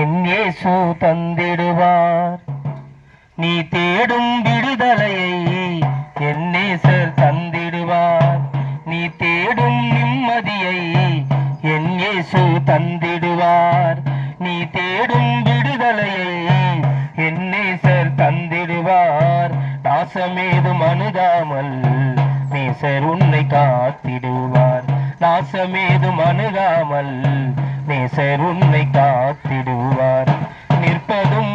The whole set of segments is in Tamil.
என்னேசு தந்திடுவார். நீ தேடும் விடுதலையை என்னேசர் தந்திடுவார். நீ தேடும் நிம்மதியை என்னேசு தந்திடுவார். நீ தேடும் விடுதலையை என்னேசர் தந்திடுவார். நாசமேதும் அணுகாமல் நேசர் உன்னை காத்திடுவார். நாசமேதும் அணுகாமல் நேசர் உன்னை காத்திடுவார். நிற்பதும்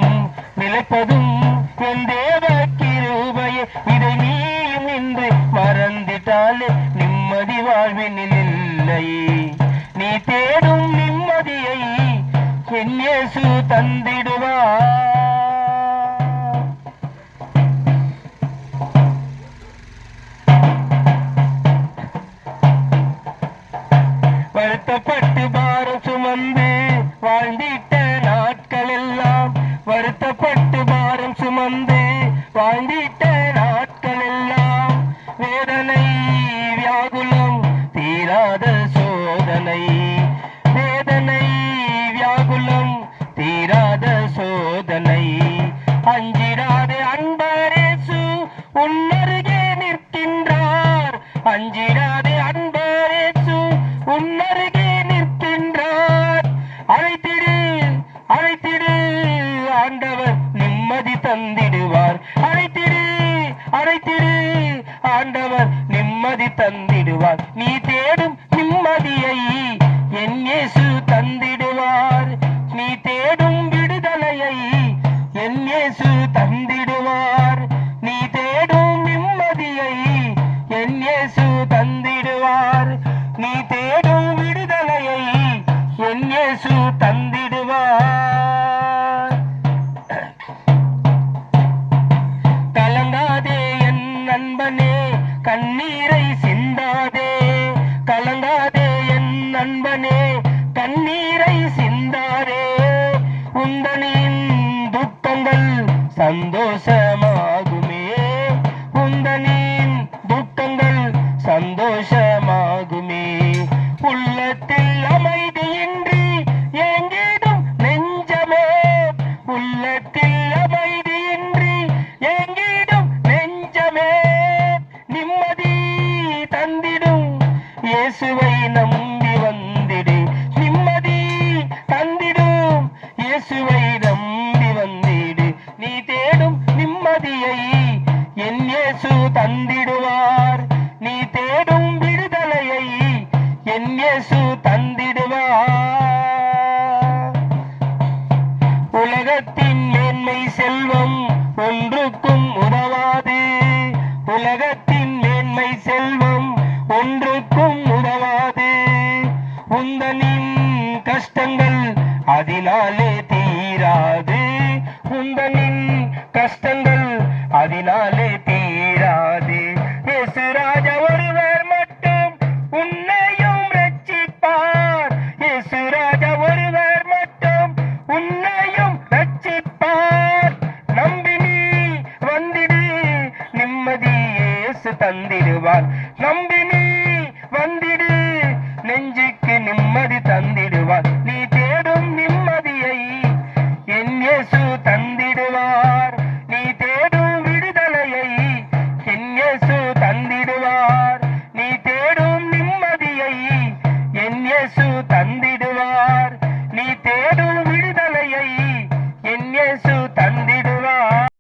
நிலைப்பதும் என் தேவ கிருபையே இதை நீயும் இன்று மறந்திட்டாலே நிம்மதி வாழ்வினில் இல்லை. நீ தேடும் நிம்மதியை என் இயேசு தந்திடுவார். வருத்தப்பட்டு வாழ்ந்திட்ட நாட்கள் எல்லாம் வருத்தப்பட்டு பாரம் சுமந்து வாழ்ந்திட்ட நாட்கள் எல்லாம் வேதனை நிம்மதி தந்திடுவார். நீ தேடும் நிம்மதியை என் இயேசு தந்திடுவார். நீ தேடும் விடுதலையை என் இயேசு தந்திடுவார். நீ தேடும் நிம்மதியை என் இயேசு தந்திடுவார் துக்கங்கள் சந்தோஷமாகுமே. உந்தனின் துக்கங்கள் சந்தோஷமாகுமே. உள்ளத்தில் அமைதியின்றி எங்கிடும் நெஞ்சமே. உள்ளத்தில் அமைதியின்றி எங்கிடும் நெஞ்சமே. நிம்மதி தந்திடும். இயேசுவை நம்பி வந்திடு. நிம்மதி தந்திடும். இயேசுவை என் இயேசு உலகத்தின் மேன்மை செல்வம் ஒன்றுக்கும் உதவாது. உலகத்தின் மேன்மை செல்வம் ஒன்றுக்கும் உதவாது. உந்தனின் கஷ்டங்கள் அதனாலே தீராது. உந்தனின் கஷ்டங்கள் அதனாலே தீ தந்திடுவார் நம்பி நீ வந்திடு நெஞ்சுக்கு நிம்மதி தந்திடுவார். நீ தேடும் நிம்மதியை என் இயேசு தந்திடுவார். நீ தேடும் விடுதலையை என் இயேசு தந்திடுவார். நீ தேடும் நிம்மதியை என் இயேசு தந்திடுவார் என் இயேசு தந்திடுவார்.